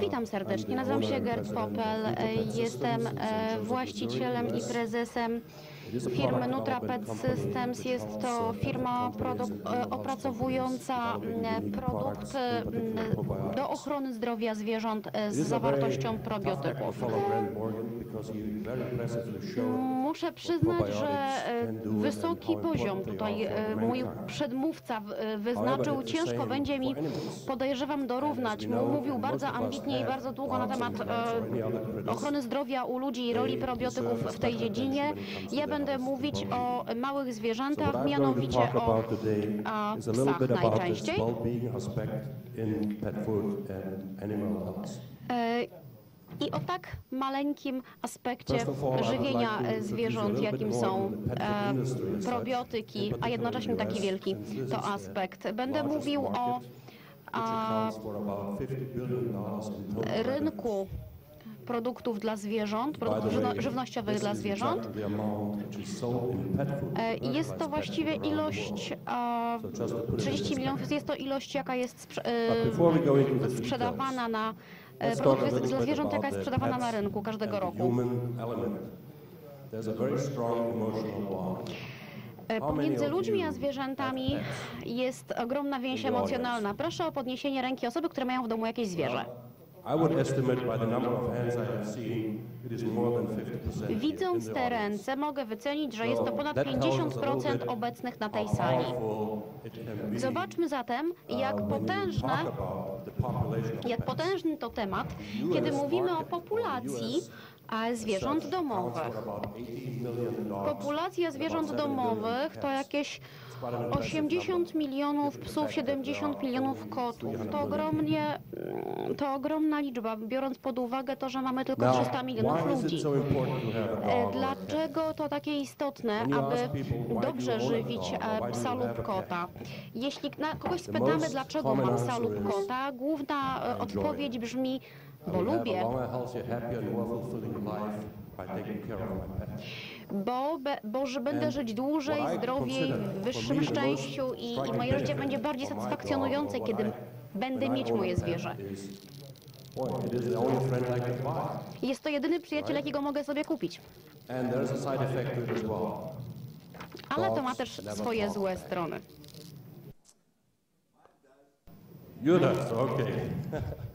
Witam serdecznie, nazywam się Gerd Popel, e, jestem e, właścicielem i prezesem firmy NutraPet Systems. Jest to firma produk- e, opracowująca produkt do ochrony zdrowia zwierząt z zawartością probiotyków. Muszę przyznać, że wysoki poziom tutaj mój przedmówca wyznaczył. Ciężko będzie mi, podejrzewam, dorównać. Mu- Mówił bardzo ambitnie i bardzo długo na temat e, ochrony zdrowia u ludzi i roli probiotyków w tej dziedzinie. Ja będę mówić o małych zwierzętach, mianowicie o a, psach najczęściej. E, I o tak maleńkim aspekcie żywienia zwierząt, jakim są e, probiotyki, a jednocześnie taki wielki to aspekt. Będę mówił o a, accounts for about 50 billion dollars in total rynku produktów dla zwierząt, produktów żywnościowych dla zwierząt. E, I jest to właściwie ilość, world. a, So just to put it in 30 milionów, jest to ilość, jaka jest e, sprzedawana na e, produktów dla zwierząt, jaka jest sprzedawana na rynku każdego roku. Pomiędzy of ludźmi a zwierzętami have pets? jest ogromna więź emocjonalna. Proszę o podniesienie ręki osoby, które mają w domu jakieś zwierzę. I would estimate by the number of hands I have seen, it is more than 50% here in Widząc te ręce, mogę wycenić, że jest to ponad That tells us a little 50% bit obecnych na tej sali. Zobaczmy zatem, uh, jak potężne Jak potężny to temat, kiedy mówimy o populacji a, zwierząt domowych. Populacja zwierząt domowych to jakieś 80 milionów psów, 70 milionów kotów. To ogromnie, mm, to ogromna liczba, biorąc pod uwagę to, że mamy tylko Now, 300 milionów ludzi. E? Dlaczego to takie istotne, aby dobrze żywić e, psa lub kota? Jeśli kogoś spytamy, dlaczego common ma psa lub kota, główna e, odpowiedź brzmi, bo lubię, bo, be, bo że będę żyć dłużej, zdrowiej, w wyższym szczęściu i, i moje życie będzie bardziej satysfakcjonujące, kiedy będę mieć moje zwierzę. Jest to jedyny przyjaciel, jakiego mogę sobie kupić. Ale to ma też swoje złe strony. You does, okay.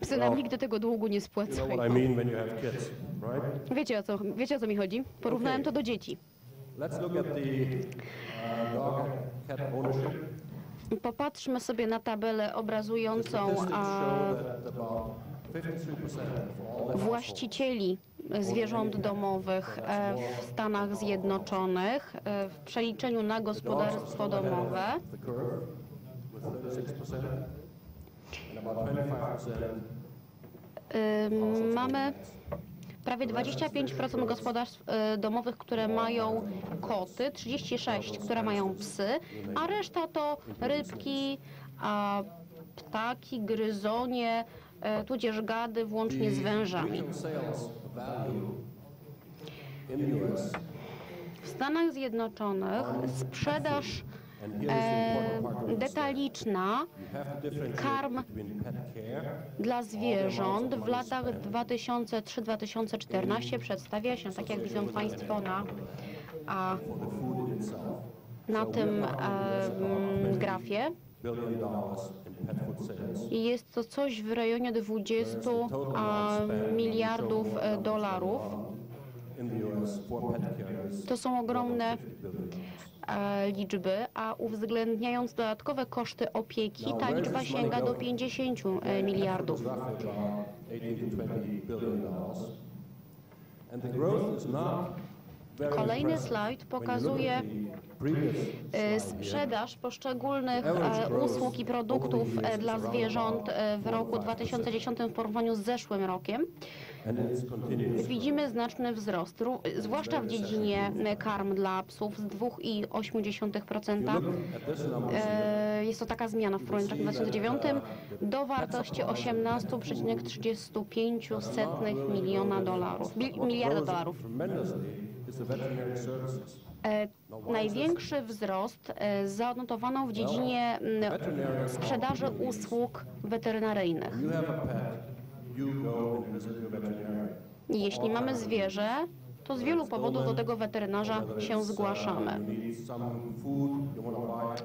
Psy nam nigdy tego długu nie You know. I mean kids, right? Wiecie o co, wiecie o co mi chodzi? Porównałem Okay. to do dzieci. Let's look at the uh, dog cat ownership. Popatrzmy sobie na tabelę obrazującą Statistics a, show that about 53% of all the właścicieli zwierząt domowych e, w Stanach Zjednoczonych e, w przeliczeniu na gospodarstwo domowe mamy prawie 25% gospodarstw e, domowych, które mają koty, 36, które mają psy, a reszta to rybki, ptaki, gryzonie, e, tudzież gady, włącznie z wężami. W Stanach Zjednoczonych sprzedaż e, detaliczna karm dla zwierząt w latach 2003-2014 przedstawia się, tak jak widzą Państwo na, a, na tym em, grafie. I jest to coś w rejonie 20 a, miliardów e, dolarów. To są ogromne 50 billion. e, liczby, a uwzględniając dodatkowe koszty opieki, ta liczba sięga do 50 e, miliardów. Roughly about 18 to 20 billion dollars. And the growth is not very Kolejny slajd pokazuje e, sprzedaż poszczególnych e, usług i produktów e, dla zwierząt e, w roku 2010 w porównaniu z zeszłym rokiem. Widzimy znaczny wzrost, zwłaszcza w dziedzinie e, karm dla psów z 2,8%. Look at this number E, Jest to taka zmiana w porównaniu z rokiem 2009 do wartości 18,35 miliona dolarów, miliarda dolarów. E, Największy wzrost zanotowano w dziedzinie sprzedaży usług weterynaryjnych. Jeśli mamy zwierzę, to z wielu powodów do tego weterynarza się zgłaszamy.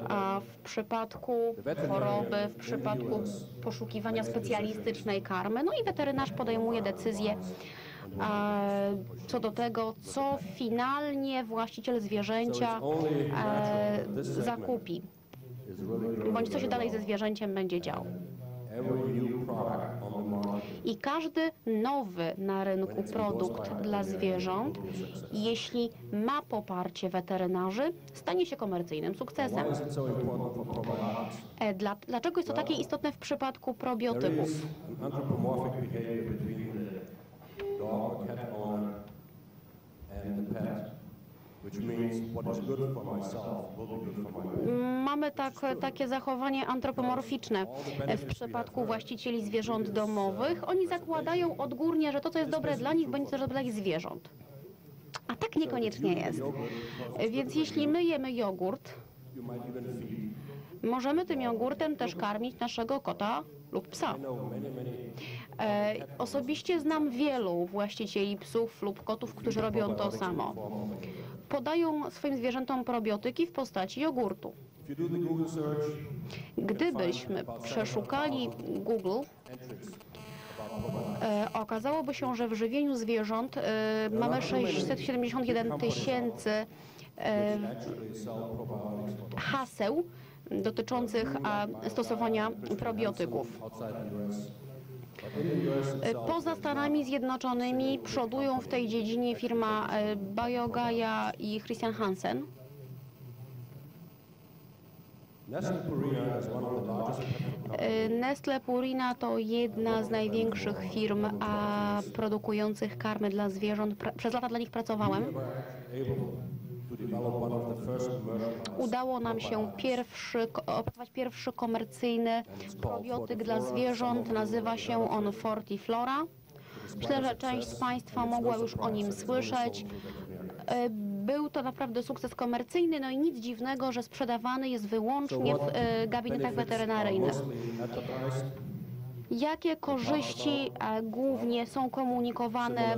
A w przypadku choroby, w przypadku poszukiwania specjalistycznej karmy, no i weterynarz podejmuje decyzję e, co do tego, co finalnie właściciel zwierzęcia e, zakupi, bądź co się dalej ze zwierzęciem będzie działo. I każdy nowy na rynku produkt dla zwierząt, jeśli ma poparcie weterynarzy, stanie się komercyjnym sukcesem. E, Dla, dlaczego jest to takie istotne w przypadku probiotyków? and the pet, Mamy tak, takie zachowanie antropomorficzne w przypadku właścicieli zwierząt domowych. Oni zakładają odgórnie, że to, co jest dobre dla nich, będzie też dobre dla ich zwierząt. A tak niekoniecznie jest. Więc jeśli my jemy jogurt, możemy tym jogurtem też karmić naszego kota lub psa. E, osobiście znam wielu właścicieli psów lub kotów, którzy robią to samo. Podają swoim zwierzętom probiotyki w postaci jogurtu. Gdybyśmy przeszukali Google, e, okazałoby się, że w żywieniu zwierząt e, mamy 671 tysięcy e, haseł dotyczących stosowania probiotyków. Poza Stanami Zjednoczonymi przodują w tej dziedzinie firma e, Biogaia i Christian Hansen. E, Nestle Purina to jedna z największych firm produkujących karmy dla zwierząt. Przez lata dla nich pracowałem. Udało nam się pierwszy, opracować pierwszy komercyjny probiotyk dla zwierząt. Nazywa się on Fortiflora. Myślę, że część z Państwa mogła już o nim słyszeć. E, Był to naprawdę sukces komercyjny, no i nic dziwnego, że sprzedawany jest wyłącznie w e, gabinetach weterynaryjnych. Jakie korzyści głównie są komunikowane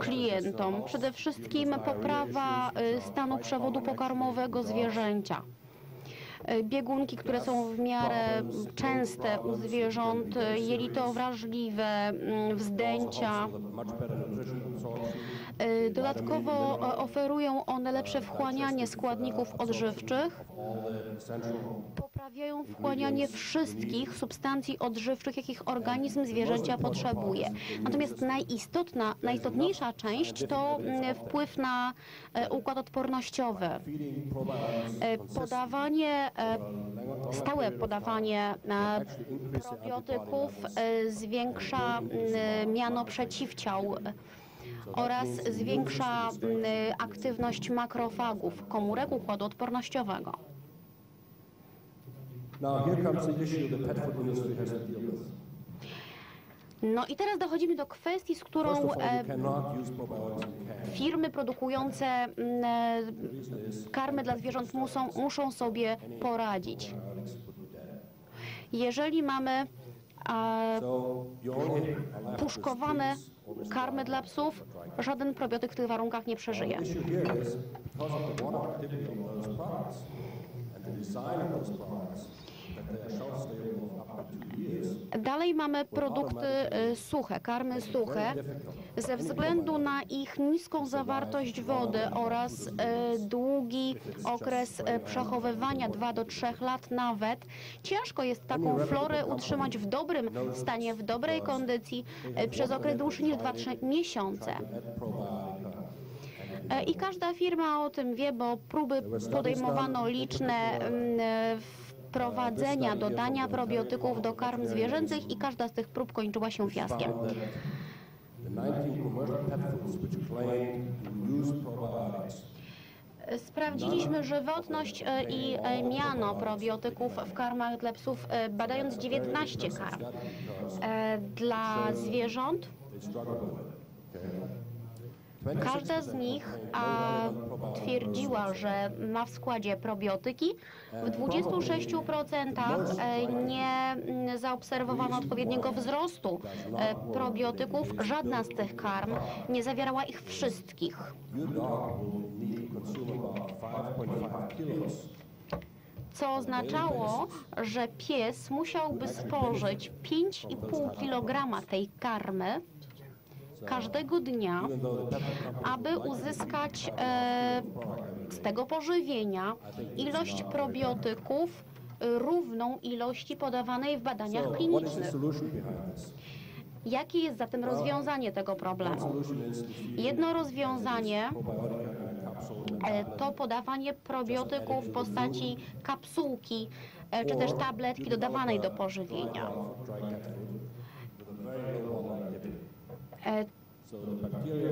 klientom? Przede wszystkim poprawa e, stanu przewodu pokarmowego zwierzęcia. E, Biegunki, które są w miarę częste u zwierząt, e, jelito wrażliwe, mm, wzdęcia. E, Dodatkowo e, oferują one lepsze wchłanianie składników odżywczych, poprawiają wchłanianie wszystkich substancji odżywczych, jakich organizm zwierzęcia potrzebuje. Natomiast najistotna, najistotniejsza część to mm, wpływ na e, układ odpornościowy. Podawanie, stałe podawanie probiotyków zwiększa mm, miano przeciwciał oraz zwiększa aktywność makrofagów, komórek układu odpornościowego. No i teraz dochodzimy do kwestii, z którą e, firmy produkujące e, karmy dla zwierząt muszą, muszą sobie poradzić. Jeżeli mamy puszkowane karmy dla psów, żaden probiotyk w tych warunkach nie przeżyje. Dalej mamy produkty e, suche, karmy suche. Ze względu na ich niską zawartość wody oraz e, długi okres e, przechowywania 2 do 3 lat nawet, ciężko jest taką florę utrzymać w dobrym stanie, w dobrej kondycji przez okres dłuższy niż 2-3 miesiące. I każda firma o tym wie, bo próby podejmowano liczne mm, wprowadzenia, dodania probiotyków do karm zwierzęcych i każda z tych prób kończyła się fiaskiem. Found that the 19 commercial pet foods which claim to use probiotics Sprawdziliśmy żywotność e, i e, miano probiotyków w karmach dla psów, e, badając 19 karm. Dla zwierząt Każda z nich a, twierdziła, że ma w składzie probiotyki. W 26% e, nie zaobserwowano odpowiedniego wzrostu e, probiotyków. Żadna z tych karm nie zawierała ich wszystkich. Your dog will need to consume about 5.5 kilos co oznaczało, że pies musiałby spożyć 5,5 kg tej karmy każdego dnia, aby uzyskać e, z tego pożywienia ilość probiotyków równą ilości podawanej w badaniach klinicznych. Jakie jest zatem rozwiązanie tego problemu? Jedno rozwiązanie e, to podawanie probiotyków w postaci kapsułki e, czy też tabletki dodawanej do pożywienia.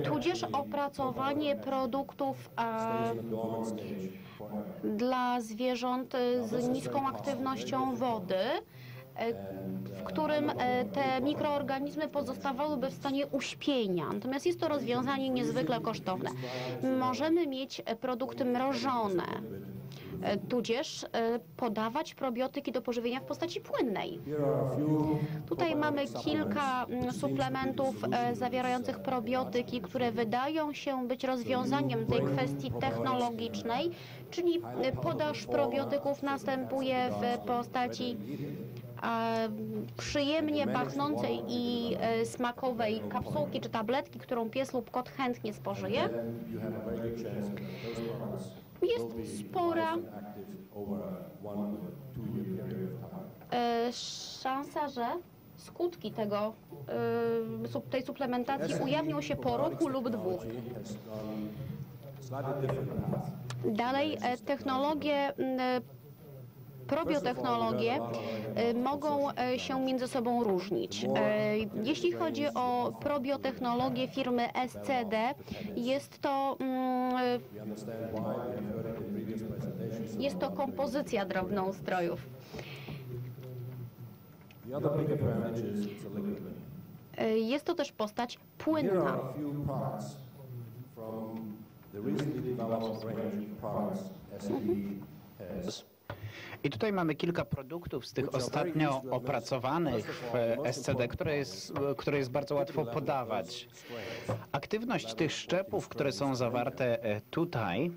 Tudzież opracowanie produktów e, dla zwierząt e, z niską aktywnością wody, e, w którym e, te mikroorganizmy pozostawałyby w stanie uśpienia. Natomiast jest to rozwiązanie niezwykle kosztowne. Możemy mieć e, produkty mrożone, e, tudzież e, podawać probiotyki do pożywienia w postaci płynnej. Tutaj mamy kilka mm, suplementów e, zawierających probiotyki, które wydają się być rozwiązaniem tej kwestii technologicznej, czyli e, podaż probiotyków następuje w postaci e, przyjemnie pachnącej i e, smakowej kapsułki czy tabletki, którą pies lub kot chętnie spożyje. Jest spora. e, szansa, że skutki tego, e, tej suplementacji ujawnią się po roku lub dwóch. Dalej e, technologie, probiotechnologie e, mogą e, się między sobą różnić. E, Jeśli chodzi o probiotechnologię firmy SCD, jest to, mm, jest to kompozycja drobnoustrojów. Jest to też postać płynna. are I tutaj mamy kilka produktów z tych ostatnio opracowanych w SCD, które jest, które jest bardzo łatwo podawać. Aktywność tych szczepów, które są zawarte e, tutaj,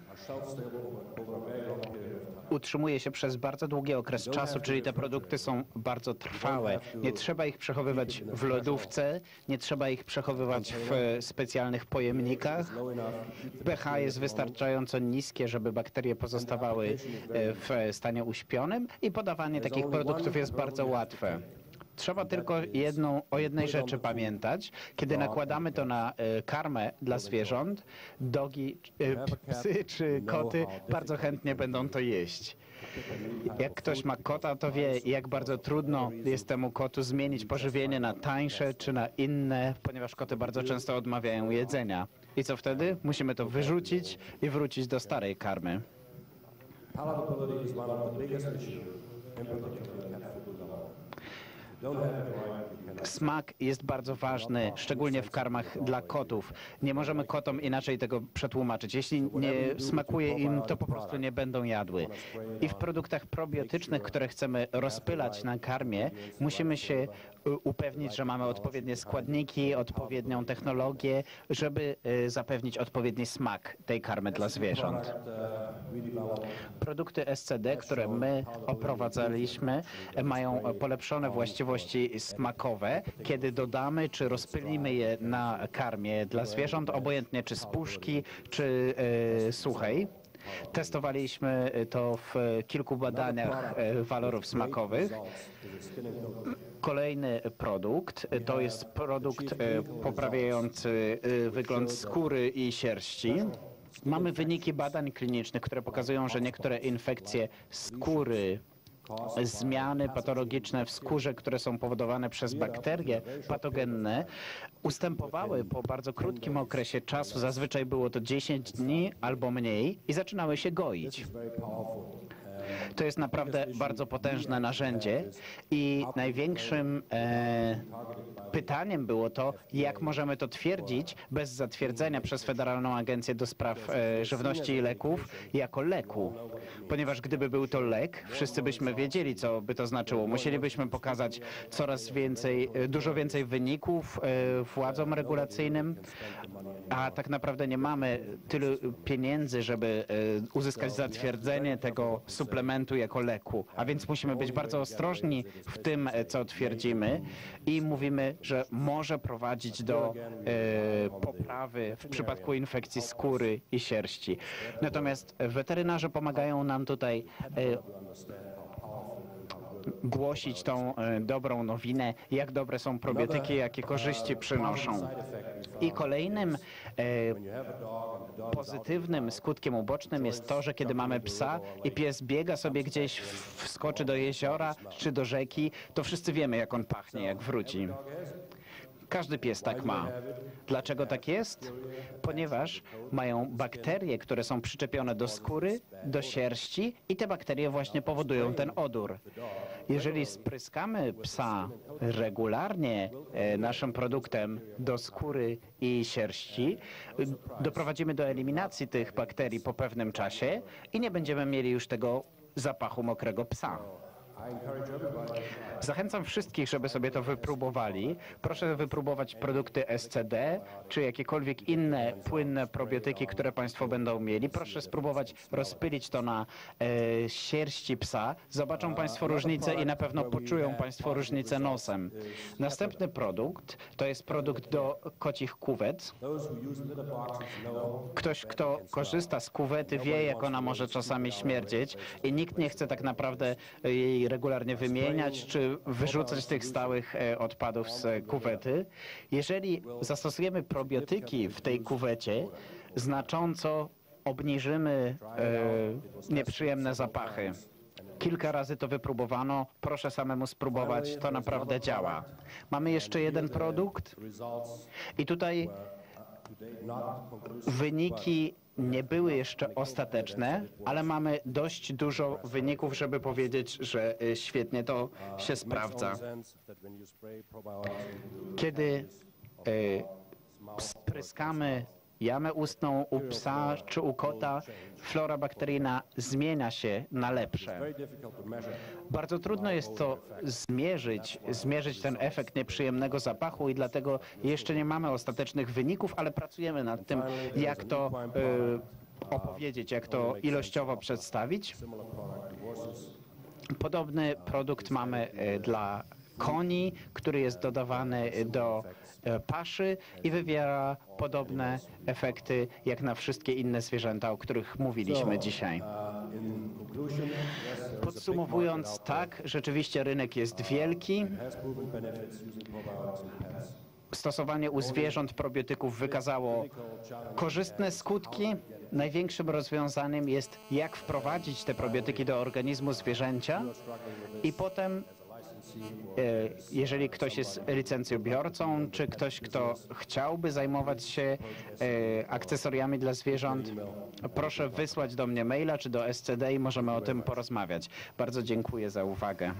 Utrzymuje się przez bardzo długi okres czasu, czyli te produkty są bardzo trwałe. Nie trzeba ich przechowywać w lodówce, nie trzeba ich przechowywać w specjalnych pojemnikach. PH jest wystarczająco niskie, żeby bakterie pozostawały e, w stanie uśpionym i podawanie takich produktów jest bardzo łatwe. Trzeba tylko jedną, o jednej rzeczy pamiętać. Kiedy nakładamy to na e, karmę dla zwierząt, dogi, e, psy czy koty bardzo chętnie będą to jeść. Jak ktoś ma kota, to wie, jak bardzo trudno jest temu kotu zmienić pożywienie na tańsze czy na inne, ponieważ koty bardzo często odmawiają jedzenia. I co wtedy? Musimy to wyrzucić i wrócić do starej karmy. Palatability is one of the biggest issues, in particular in cat food development. Don't have it right, you cannot. Smak jest bardzo ważny, szczególnie w karmach dla kotów. Nie możemy kotom inaczej tego przetłumaczyć. Jeśli nie smakuje im, to po prostu nie będą jadły. I w produktach probiotycznych, które chcemy rozpylać na karmie, musimy się upewnić, że mamy odpowiednie składniki, odpowiednią technologię, żeby y, zapewnić odpowiedni smak tej karmy dla zwierząt. Produkty SCD, które my oprowadzaliśmy, mają polepszone właściwości smakowe. Kiedy dodamy czy rozpylimy je na karmie dla zwierząt, obojętnie czy z puszki, czy e, suchej. Testowaliśmy to w kilku badaniach walorów smakowych. Kolejny produkt to jest produkt e, poprawiający e, wygląd skóry i sierści. Mamy wyniki badań klinicznych, które pokazują, że niektóre infekcje skóry, zmiany patologiczne w skórze, które są powodowane przez bakterie patogenne, ustępowały po bardzo krótkim okresie czasu. Zazwyczaj było to 10 dni albo mniej i zaczynały się goić. To jest naprawdę bardzo potężne narzędzie i największym e, pytaniem było to, jak możemy to twierdzić bez zatwierdzenia przez Federalną Agencję do Spraw e, Żywności i Leków jako leku. Ponieważ gdyby był to lek, wszyscy byśmy wiedzieli, co by to znaczyło. Musielibyśmy pokazać coraz więcej, e, dużo więcej wyników e, władzom regulacyjnym, a tak naprawdę nie mamy tylu pieniędzy, żeby e, uzyskać zatwierdzenie tego suplementu jako leku. A więc musimy być bardzo ostrożni w tym, co twierdzimy i mówimy, że może prowadzić do e, poprawy w przypadku infekcji skóry i sierści. Natomiast weterynarze pomagają nam tutaj e, głosić tą e, dobrą nowinę, jak dobre są probiotyki, jakie korzyści przynoszą. I kolejnym e, pozytywnym skutkiem ubocznym jest to, że kiedy mamy psa i pies biega sobie gdzieś, wskoczy do jeziora czy do rzeki, to wszyscy wiemy, jak on pachnie, jak wróci. Każdy pies tak ma. Dlaczego tak jest? Ponieważ mają bakterie, które są przyczepione do skóry, do sierści i te bakterie właśnie powodują ten odór. Jeżeli spryskamy psa regularnie e, naszym produktem do skóry i sierści, doprowadzimy do eliminacji tych bakterii po pewnym czasie i nie będziemy mieli już tego zapachu mokrego psa. Zachęcam wszystkich, żeby sobie to wypróbowali. Proszę wypróbować produkty SCD, czy jakiekolwiek inne płynne probiotyki, które Państwo będą mieli. Proszę spróbować rozpylić to na e, sierści psa. Zobaczą Państwo różnicę i na pewno poczują Państwo różnicę nosem. Następny produkt to jest produkt do kocich kuwet. Ktoś, kto korzysta z kuwety, wie, jak ona może czasami śmierdzieć i nikt nie chce tak naprawdę jej regularnie wymieniać czy wyrzucać tych stałych e, odpadów z kuwety. Jeżeli zastosujemy probiotyki w tej kuwecie, znacząco obniżymy e, nieprzyjemne zapachy. Kilka razy to wypróbowano. Proszę samemu spróbować. To naprawdę działa. Mamy jeszcze jeden produkt i tutaj wyniki nie były jeszcze ostateczne, ale mamy dość dużo wyników, żeby powiedzieć, że y, świetnie to się sprawdza. Kiedy y, spryskamy jamę ustną u psa czy u kota, flora bakteryjna zmienia się na lepsze. Bardzo trudno jest to zmierzyć, zmierzyć ten efekt nieprzyjemnego zapachu i dlatego jeszcze nie mamy ostatecznych wyników, ale pracujemy nad tym, jak to y, opowiedzieć, jak to ilościowo przedstawić. Podobny produkt mamy e, dla koni, który jest dodawany do e, paszy i wywiera podobne efekty jak na wszystkie inne zwierzęta, o których mówiliśmy dzisiaj. Podsumowując, tak, rzeczywiście rynek jest wielki. Stosowanie u zwierząt probiotyków wykazało korzystne skutki. Największym rozwiązaniem jest, jak wprowadzić te probiotyki do organizmu zwierzęcia i potem e, jeżeli ktoś jest licencjobiorcą, czy ktoś, kto chciałby zajmować się e, akcesoriami dla zwierząt, proszę wysłać do mnie maila czy do SCD i możemy o tym porozmawiać. Bardzo dziękuję za uwagę.